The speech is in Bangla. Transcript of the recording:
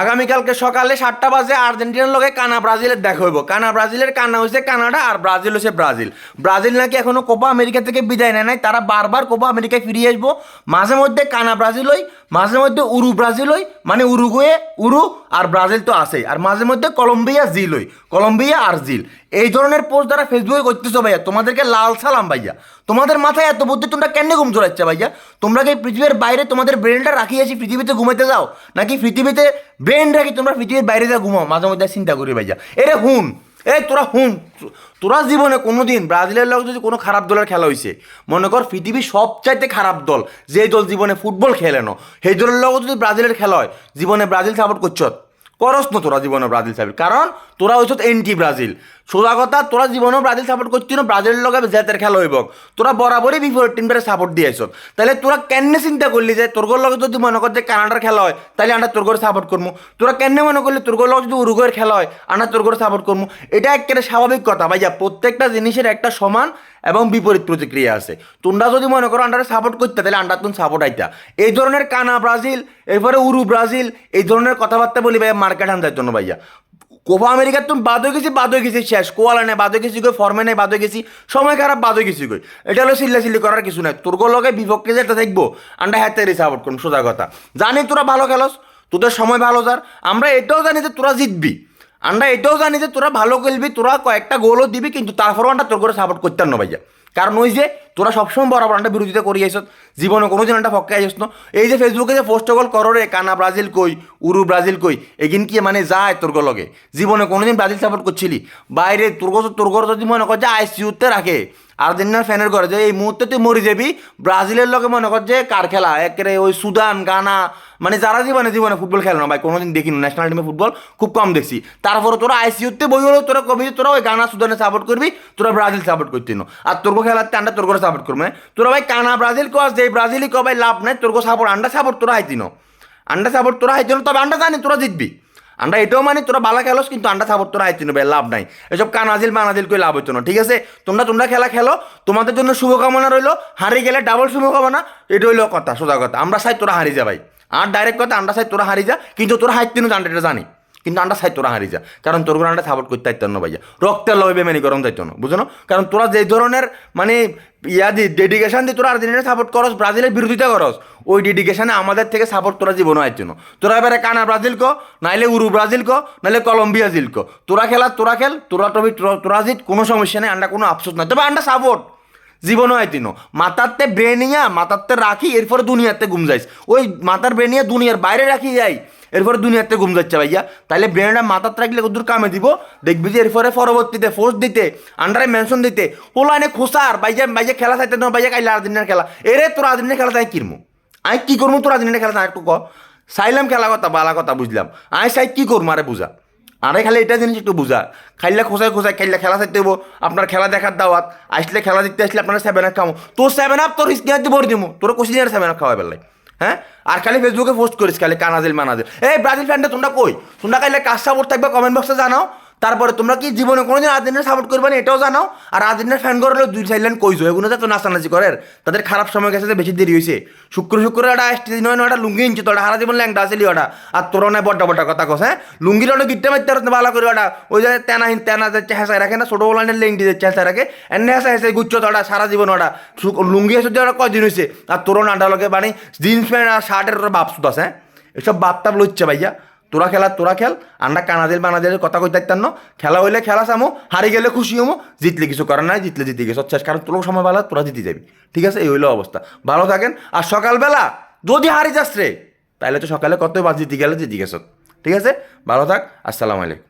আগামীকালকে সকালে সাতটা বাজে আর্জেন্টিনার লগে কানা ব্রাজিলের দেখা হইব। কানা ব্রাজিলের কানা হয়েছে কানাডা আর ব্রাজিল হচ্ছে ব্রাজিল। ব্রাজিল নাকি এখনও কোপা আমেরিকা থেকে বিদায় নেয় নাই, তারা বারবার কোপা আমেরিকায় ফিরিয়ে আসব। মাঝে মধ্যে কানা ব্রাজিল হই, মাঝে মধ্যে উরু ব্রাজিল হই মানে উরুগুয়ে, উরু আর ব্রাজিল তো আছেই। আর মাঝে মধ্যে কলম্বিয়া, জিল হই, কলম্বিয়া আর জিল। এই ধরনের পোস্ট দ্বারা ফেসবুকে করতেছো ভাইয়া, তোমাদেরকে লাল সালাম ভাইয়া। তোমাদের মাথায় এত বুদ্ধি, তোমরা কেন ঘুম চড়াচ্ছে ভাইয়া? তোমরা কি পৃথিবীর বাইরে তোমাদের ব্রেনটা রাখিয়েছি পৃথিবীতে ঘুমাইতে যাও? নাকি পৃথিবীতে ব্রেন রাখি তোমরা পৃথিবীর বাইরে যা ঘুমাও মাঝে মধ্যে চিন্তা করি ভাইয়া এরে হুন এ তোরা হুন তোরা জীবনে কোনোদিন ব্রাজিলের লোক যদি কোনো খারাপ দলের খেলা হয়েছে মনে কর পৃথিবীর সবচাইতে খারাপ দল যে দল জীবনে ফুটবল খেলে না, সেই দলের লোক যদি ব্রাজিলের খেলা হয় জীবনে ব্রাজিল সাপোর্ট করছ করস না তোরা জীবনে ব্রাজিল সাপোর্ট। কারণ তোরা হইছ এন্টি ব্রাজিল। সোজা কথা, তোরা জীবনেও ব্রাজিল সাপোর্ট করছি না, ব্রাজিলের লগে জেতের খেলা হইব। তোরা বরাবরই বিপরীত টিমটারে সাপোর্ট দিয়েছ তাহলে তোরা কেনে চিন্তা করলি যে তোর লগে যদি মনে কর যে কানাডার খেলা হয়, তাহলে আমরা তোর করে সাপোর্ট করব তোরা কেনে মনে করলি তোর লগে যদি উরুগুয়ের খেলা হয় আমরা তোর করে সাপোর্ট করব এটা একটা স্বাভাবিক কথা। ভাইয়া, প্রত্যেকটা জিনিসের একটা সমান এবং বিপরীত প্রতিক্রিয়া আছে। তোমরা যদি মনে করো আন্ডারে সাপোর্ট করতে, তাহলে আন্ডার তুমি সাপোর্ট আইতা। এই ধরনের কানা ব্রাজিল, এরপরে উরু ব্রাজিল, এই ধরনের কথাবার্তা বলি ভাইয়া মার্কেট আনতে জন্য ভাইয়া। কোপা আমেরিকার তুমি বাদ হয়ে গেছি, বাদ হয়ে গেছি, শেষ। কোয়ালা নেই, বাদ হয়ে গেছি কই, ফর্মে নেই, বাদ হয়ে গেছি, সময় খারাপ, বাদ হয়ে গেছি কই। এটা হলো সিল্লা সিল্লি করার কিছু নাই। তোর লগে বিপক্ষে যেটা দেখব, আন্ডা হাতে সাপোর্ট করুন, সোজা কথা। জানি তোরা ভালো খেলস, তোদের সময় ভালো যার, আমরা এটাও জানি যে তোরা জিতবি। আমরা এটাও জানি যে তোরা ভালো খেলবি, তোরা কয়েকটা গোলও দিবি, কিন্তু তারপরেও আমরা তোর করে সাপোর্ট করতে না ভাইয়া। কারণ ওই যে তোরা সবসময় বরাবর আন্ডা বিরোধিতা করি আইস জীবনে কোনো দিন আন্ডা ফক্কে আইস এই যে ফেসবুকে যে পোস্ট গল করো রে, কানা ব্রাজিল কই, উরু ব্রাজিল কই, এগিন কি মানে যায় তোর লগে? জীবনে কোনোদিন ব্রাজিল সাপোর্ট করছিলি? বাইরে তোর তোর যদি মনে কর যে আইসিউতে রাখে আর্জেন্টিনার ফ্যানের ঘরে যে এই মুহূর্তে তুই মরে যাবি, ব্রাজিলের লোকে মনে কর যে কার খেলা, একেবারে ওই সুদান, গানা মানে যারা জীবনে জীবনে ফুটবল খেলে না ভাই, কোনোদিন দেখিনি ন্যাশনাল টিমে ফুটবল খুব কম দেখছি। তারপরে তোরা আইসিউতে বই হলেও তোরা কবি, তোরা ওই গানা সুদানে সাপোর্ট করবি, তোরা ব্রাজিল সাপোর্ট করতি না। আর তোর খেলাতে আন্ডা তোর করে সাপোর্ট করবে তোরা ভাই কানা ব্রাজিল কস যে ব্রাজিলই কবাই লাভ নাই তোর সাপোর্ট আন্ডা সাপোর্ট তোরা হাইতিনো আন্ডা সাপোর্ট তোরা হাইতিনো তবে আন্ডা জানি, তোরা জিতবি। আমরা এটাও মানে তোরা বালা খেলোস, কিন্তু আন্ডা সাপোর্ট তোরা আইতে নেবে, লাভ নাই। এসব কানাজিল বানাজিল করে লাভ হইতো না, ঠিক আছে? তোমরা তোমরা খেলা খেলো, তোমাদের জন্য শুভকামনা রইল। হারিয়ে গেলে ডাবল শুভকামনা, এটা হইল কথা, সোজা কথা। আমরা চাই তোরা হারিয়ে যাবাই আর ডাইরেক্ট কথা, আমরা চাই তোরা হারিয়ে যা, কিন্তু তোরা হাইতিনো জানটা এটা জানি। কিন্তু আন্ডা সাই তোরা হারিয়ে যা কারণ তোর আন্ডা সাপোর্ট করতে চাইতো না ভাইয়া রক্তের লবে বেমানি গরম যাইতো না? বুঝো কারণ তোরা যে ধরনের মানে ইয়া দি ডেডিকেশন দিয়ে তোরা আর্জেন্টিনা সাপোর্ট করস, ব্রাজিলের বিরোধিতা করস, ওই ডেডিকেশনে আমাদের থেকে সাপোর্ট তোরা জীবনও আইতো না তোরা এবারে কানা ব্রাজিল কো, নাইলে উরু ব্রাজিল কো, নাইলে কলম্বিয়া জিল কো। তোরা খেলা, তোরা খেল, তোরা টবি তোরা জিত, কোনো সমস্যা নেই, আন্ডা কোনো আফসোস নাই। তবে আন্ডা সাপোর্ট জীবনও আইতিনো মাথারতে ব্রেনিয়া মাথারতে রাখি, এরপরে দুনিয়াতে ঘুম যাইস। ওই মাথার ব্রেনিয়া দুনিয়ার বাইরে রাখি যাই, এরপরে দুনিয়াতে ঘুম যাচ্ছে ভাইয়া। তাহলে ব্রেনটা মাথার রাখলে কদ্দূর কামে দিব? দেখবি যে এরপরে পরবর্তীতে ফোর্স দিতে আন্ডারে মেনশন দিতে ও লাইনে খোসার, বাইজে বাইজে খেলা চাইতে না, বাইজে কাইলে আর্জেন্টিনার খেলা। এরে তোর আর্জেন্টিনার খেলা তাই কিনবো আমি কি করব তোর আর্জেন্টিনার খেলা একটু ক। সাইলাম খেলা কথা, বালা কথা বুঝলাম। আমি সাই কি করব আরে বুঝা। আরে খালি এটা জিনিস একটু বুঝা। খাইলে খোসায় খোসায় খাইলে খেলা চাইতে হব আপনার খেলা দেখার দাওয়াত, আসলে খেলা দেখতে আসলে আপনার সেভেন আপ খাব তোর সেভেন আপ তোর স্কিনার দিয়ে ভরে দিব তোর কোশি দিনের সেভেন আপ খাওয়া বেলায় হ্যাঁ? আর খালি ফেসবুকে পোস্ট করিস, খালি কানাজিল মানাজিল। এই ব্রাজিল ফ্যানটা তোমরা কই? তোমরা খাইলে কাজ সাপোর্ট থাকবে? কমেন্ট বক্সে জানাও। তারপরে তোমরা কি জীবনে কোনোদিন আর্জেন্টিনা সাপোর্ট করবে না এটাও জানাও। আর আর্জেন্টিনার ফ্যান করলে দুই সাইলেন কইছো, এগুলো তো নাচানাচি করেন তাদের খারাপ সময় গেছে বেশি দেরি হয়েছে শুক্র শুক্র একটা আসতে দিন হয় না, একটা লুঙ্গি ইঞ্চি তোরা হারা জীবন ল্যাংটা আসলি ওটা আর তোর নয় বড্ডা বড্ডা কথা কস হ্যাঁ? লুঙ্গির ওটা গিট্টে মারতে পারতো ভালো করে ওটা। ওই যে তেনা হিন, তেনা যাচ্ছে হেসায় রাখে না, ছোটো বলানের লেংটি যাচ্ছে হেসায় রাখে এনে হেসা হেসে গুচ্ছ তোটা সারা জীবন ওটা। লুঙ্গি এসে ওটা কয়দিন হয়েছে আর তোর নাটা লোকে মানে জিন্স প্যান্ট আর শার্টের ওটা বাপ সুদাস হ্যাঁ? এসব বাপটাপ লইচ্ছে ভাইয়া। তোরা খেলা, তোরা খেল। আমরা কানাদের বানাদের কথা কই থাকতাম না। খেলা হইলে খেলা সামো হারি গেলে খুশি হমো। জিতলে কিছু করার নাই, জিতলে জিতে গেছে। শেষ কারণ তোর সময় ভালো তোরা জিতে যাবি। ঠিক আছে? এই হইল অবস্থা। ভালো থাকেন। আর সকালবেলা যদি হারি যাস রে তাহলে তো সকালে কত বাজ জিতে গেলে জিতে গেছো। ঠিক আছে? ভালো থাক। আসসালামু আলাইকুম।